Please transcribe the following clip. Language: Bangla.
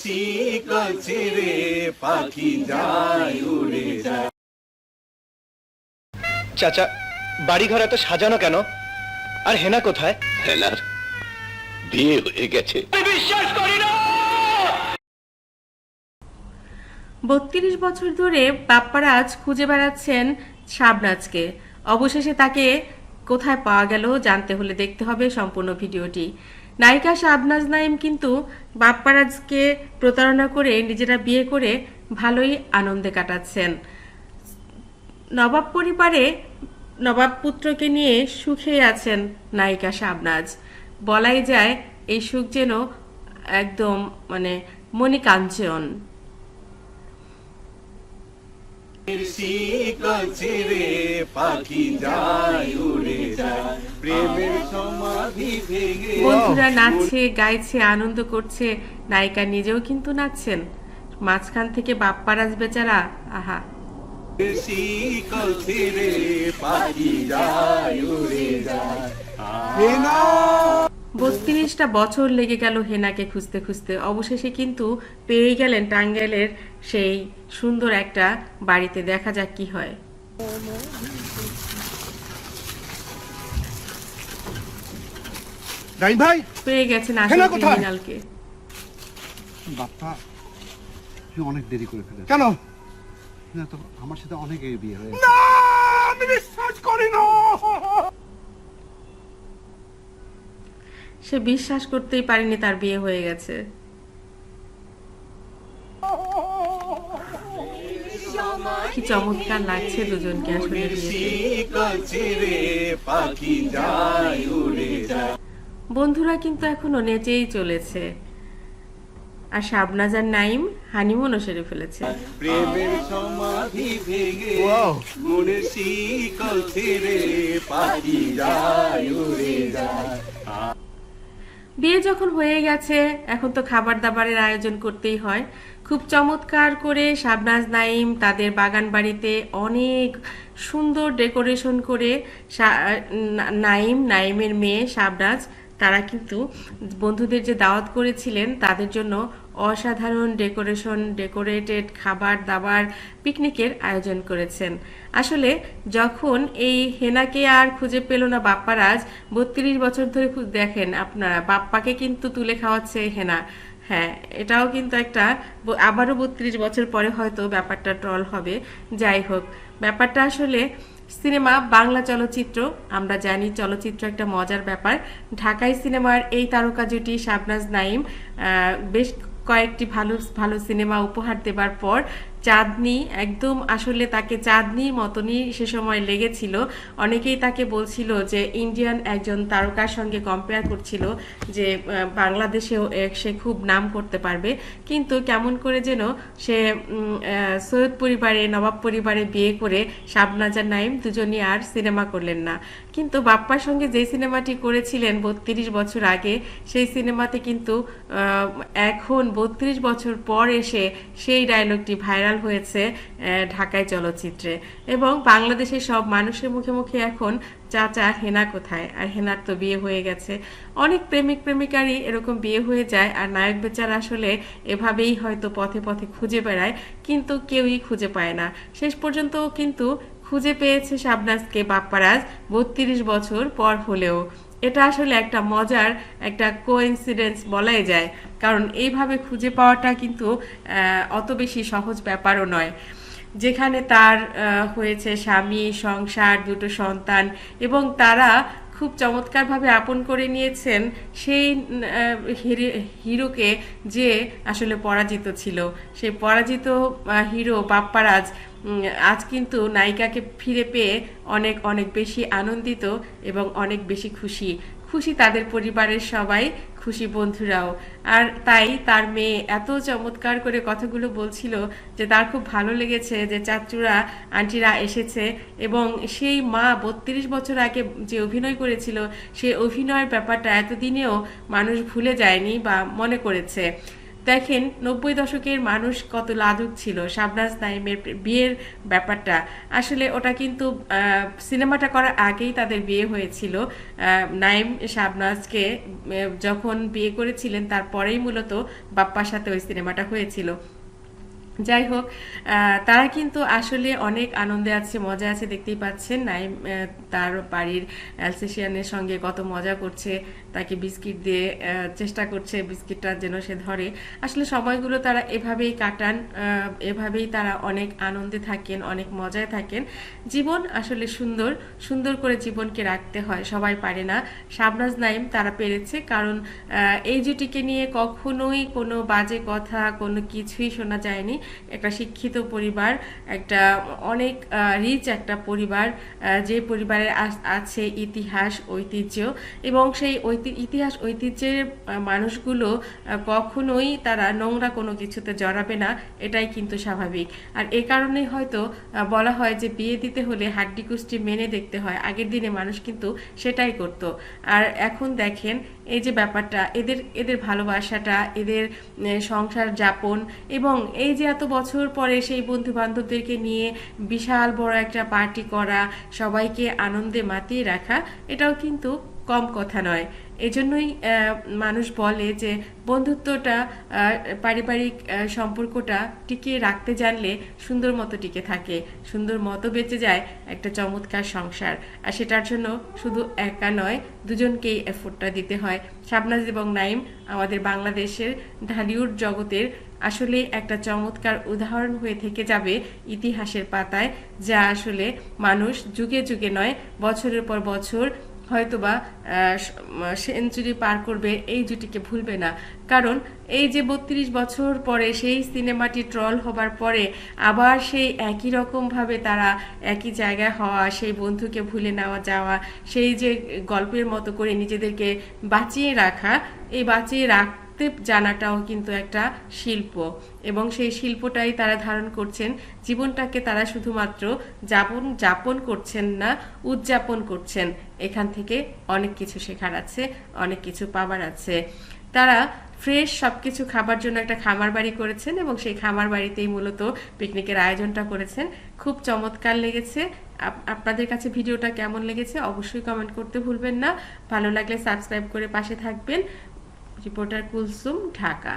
শিকল ছেড়ে পাখি যায় উড়ে যায়। চাচা বাড়িঘর এত সাজানো কেন? আর হেনা কোথায়? হেনার বিয়ে হয়ে গেছে। বত্রিশ বছর ধরে বাপ্পারাজ খুঁজে বেড়াচ্ছেন শাবনাজকে। অবশেষে তাকে কোথায় পাওয়া গেল জানতে হলে দেখতে হবে সম্পূর্ণ ভিডিওটি। নায়িকা শাবনাজ নাইম কিন্তু বাপ্পারাজকে প্রতারণা করে নিজেরা বিয়ে করে ভালোই আনন্দে কাটাচ্ছেন। নবাব পরিবারে নবাব পুত্রকে নিয়ে সুখে আছেন নায়িকা শাবনাজ বলাই যায়, এই সুখ যেন একদম মানে মণিকাঞ্চন। পাখি যায়, উড়ে যায়। বন্ধুরা নাচছে গাইছে আনন্দ করছে। নায়িকা নিজেও কিন্তু নাচছেন। মাঝখান থেকে বাপ্পারাজ বেচারা আহা। পাখি যায় উড়ে যায়। বত্রিশটা বছর লেগে গেল হেনাকে খুঁজতে খুঁজতে। অবশেষে কিন্তু পেয়ে গেলেন টাঙ্গাইলের সেই সুন্দর একটা বাড়িতে। দেখা যাক কি হয়। রাইম ভাই? পেয়ে গেছেন হেনা আসল কোথায়? ক্রিমিনালকে। বাপ্পা তুই অনেক দেরি করে ফেলেছ কেন? না তো আমার সাথে অনেক বিয়ে হয়ে না আমি বিশ্বাস করি না। সে বিশ্বাস করতেই পারেনি তার বিয়ে হয়ে গেছে। কি চমৎকার লাগছে দুজনকে আসলে। পাখি যায় উড়ে যায়। বন্ধুরা কিন্তু এখনও নেচেই চলেছে। আর শাবনাজ আর নাইম হানিমুনও সেরে ফেলেছে। প্রেমের সমাধি ভেঙে মনের শিকল ছেড়ে পাখি যায় উড়ে যায়। বিয়ে যখন হয়ে গেছে এখন তো খাবার দাবারের আয়োজন করতেই হয়। খুব চমৎকার করে শাবনাজ নাইম তাদের বাগান বাড়িতে অনেক সুন্দর ডেকোরেশন করে নাইম নাইমের মেয়ে শাবনাজ তারা কিন্তু বন্ধুদের যে দাওয়াত করেছিলেন, তাদের জন্য অসাধারণ ডেকোরেশন, ডেকোরেটেড খাবার দাবার পিকনিকের আয়োজন করেছেন। আসলে যখন এই হেনাকে আর খুঁজে পেল না বাপ্পারাজ, বত্রিশ বছর ধরে দেখেন আপনারা, বাপ্পাকে কিন্তু তুলে খাওয়াচ্ছে হেনা। হ্যাঁ এটাও কিন্তু একটা আবারও বত্রিশ বছর পরে হয়তো ব্যাপারটা ট্রল হবে। যাই হোক, ব্যাপারটা আসলে সিনেমা বাংলা চলচ্চিত্র, আমরা জানি চলচ্চিত্র একটা মজার ব্যাপার। ঢাকায় সিনেমার এই তারকা জুটি শাবনাজ নাইম বেশ কয়েকটি ভালো ভালো সিনেমা উপহার দেবার পর চাঁদনি, একদম আসলে তাকে চাঁদনির মতনই সে সময় লেগেছিল। অনেকেই তাকে বলছিল যে ইন্ডিয়ান একজন তারকার সঙ্গে কম্পেয়ার করছিল যে বাংলাদেশেও সে খুব নাম করতে পারবে। কিন্তু কেমন করে যেন সে সৈয়দ পরিবারে, নবাব পরিবারে বিয়ে করে শাবনাজার নাইম দুজনই আর সিনেমা করলেন না। কিন্তু বাপ্পার সঙ্গে যে সিনেমাটি করেছিলেন বত্রিশ বছর আগে, সেই সিনেমাতে কিন্তু এখন বত্রিশ বছর পর এসে সেই ডায়লগটি ভাইরাল হয়েছে ঢাকায় চলচ্চিত্রে। এবং বাংলাদেশের সব মানুষের মুখে মুখে এখন চাচা হেনা কোথায়? আর হেনার তো বিয়ে হয়ে গেছে। অনেক প্রেমিক প্রেমিকারই এরকম বিয়ে হয়ে যায়, আর নায়ক বেচারা আসলে এভাবেই হয়তো পথে পথে খুঁজে বেড়ায়, কিন্তু কেউই খুঁজে পায় না। শেষ পর্যন্ত কিন্তু খুঁজে পেয়েছে শাবনাজকে বাপ্পারাজ, বত্রিশ বছর পর হলেও। এটা আসলে একটা মজার একটা কোইন্সিডেন্স বলাই যায়। কারণ এইভাবে খুঁজে পাওয়াটা কিন্তু অত বেশি সহজ ব্যাপারও নয়। যেখানে তার হয়েছে স্বামী, সংসার, দুটো সন্তান এবং তারা খুব চমৎকারভাবে আপন করে নিয়েছেন সেই হিরোকে যে আসলে পরাজিত ছিল। সেই পরাজিত হিরো বাপ্পারাজ আজ কিন্তু নায়িকাকে ফিরে পেয়ে অনেক অনেক বেশি আনন্দিত এবং অনেক বেশি খুশি। খুশি তাদের পরিবারের সবাই খুশি বন্ধুরাও। আর তাই তার মেয়ে এত চমৎকার করে কথাগুলো বলছিল যে তার খুব ভালো লেগেছে যে চাচুরা, আন্টিরা এসেছে এবং সেই মা বত্রিশ বছর আগে যে অভিনয় করেছিল, সেই অভিনয়ের ব্যাপারটা এতদিনেও মানুষ ভুলে যায়নি বা মনে করেছে। দেখেন, নব্বই দশকের মানুষ কত লাজুক ছিল। শাবনাজ নাইমের বিয়ের ব্যাপারটা। আসলে ওটা কিন্তু সিনেমাটা করার আগেই তাদের বিয়ে হয়েছিল। নাইম শাবনাজকে যখন বিয়ে করেছিলেন, তারপরেই মূলত বাপ্পার সাথে ওই সিনেমাটা হয়েছিল। যাই হোক তারা কিন্তু আসলে অনেক আনন্দে আছে, মজা আছে, দেখতেই পাচ্ছেন। নাইম তার বাড়ির অ্যালসেশিয়ানের সঙ্গে কত মজা করছে, তাকে বিস্কিট দিয়ে চেষ্টা করছে বিস্কিটটা যেন সে ধরে। আসলে সময়গুলো তারা এভাবেই কাটান এভাবেই তারা অনেক আনন্দে থাকেন, অনেক মজায় থাকেন। জীবন আসলে সুন্দর সুন্দর করে জীবনকে রাখতে হয়, সবাই পারে না। শাবনাজ নাইম তারা পেরেছে, কারণ এই জুটিকে নিয়ে কখনোই কোনো বাজে কথা, কোনো কিছুই শোনা যায়নি। একটা শিক্ষিত পরিবার, একটা অনেক রিচ একটা পরিবার যে পরিবারের আছে ইতিহাস, ঐতিহ্য এবং সেই ইতিহাস, ঐতিহ্যের মানুষগুলো কখনোই তারা নোংরা কোনো কিছুতে জড়াবে না, এটাই কিন্তু স্বাভাবিক। আর এ কারণেই হয়তো বলা হয় যে বিয়ে দিতে হলে হাড্ডি কুষ্টি মেনে দেখতে হয়, আগের দিনে মানুষ কিন্তু সেটাই করত। আর এখন দেখেন এই যে ব্যাপারটা, এদের এদের ভালোবাসাটা, এদের সংসার যাপন এবং এই যে এত বছর পরে সেই বন্ধু বান্ধবদেরকে নিয়ে বিশাল বড় একটা পার্টি করা, সবাইকে আনন্দে মাতিয়ে রাখা, এটাও কিন্তু কম কথা নয়। এজন্যই মানুষ বলে যে বন্ধুত্বটা পারিবারিক সম্পর্কটা টিকিয়ে রাখতে জানলে সুন্দর মতো টিকে থাকে, সুন্দর মতো বেঁচে যায় একটা চমৎকার সংসার। আর সেটার জন্য শুধু একা নয়, দুজনকেই এফোর্টটা দিতে হয়। শাবনাজ এবং নাইম আমাদের বাংলাদেশের ঢালিউড জগতের আসলে একটা চমৎকার উদাহরণ হয়ে থেকে যাবে ইতিহাসের পাতায়, যা আসলে মানুষ যুগে যুগে নয়, বছরের পর বছর হয়তোবা সেঞ্চুরি পার করবে, এই জুটিকে ভুলবে না। কারণ এই যে বত্রিশ বছর পরে সেই সিনেমাটি ট্রল হবার পরে আবার সেই একই রকমভাবে তারা একই জায়গায় হওয়া, সেই বন্ধুকে ভুলে নেওয়া, যাওয়া, সেই যে গল্পের মতো করে নিজেদেরকে বাঁচিয়ে রাখা, এই বাঁচিয়ে রাখতে জানাটাও কিন্তু একটা শিল্প। এবং সেই শিল্পটাই তারা ধারণ করছেন, জীবনটাকে তারা শুধুমাত্র যাপন যাপন করছেন না, উদযাপন করছেন। এখান থেকে অনেক কিছু শেখার আছে, অনেক কিছু পাবার আছে। তারা ফ্রেশ সবকিছু খাবার জন্য একটা খামার বাড়ি করেছেন এবং সেই খামার বাড়িতেই মূলত পিকনিকের আয়োজনটা করেছেন। খুব চমৎকার লেগেছে। আপ- আপনাদের কাছে ভিডিওটা কেমন লেগেছে অবশ্যই কমেন্ট করতে ভুলবেন না। ভালো লাগলে সাবস্ক্রাইব করে পাশে থাকবেন। রিপোর্টার কুলসুম ঢাকা।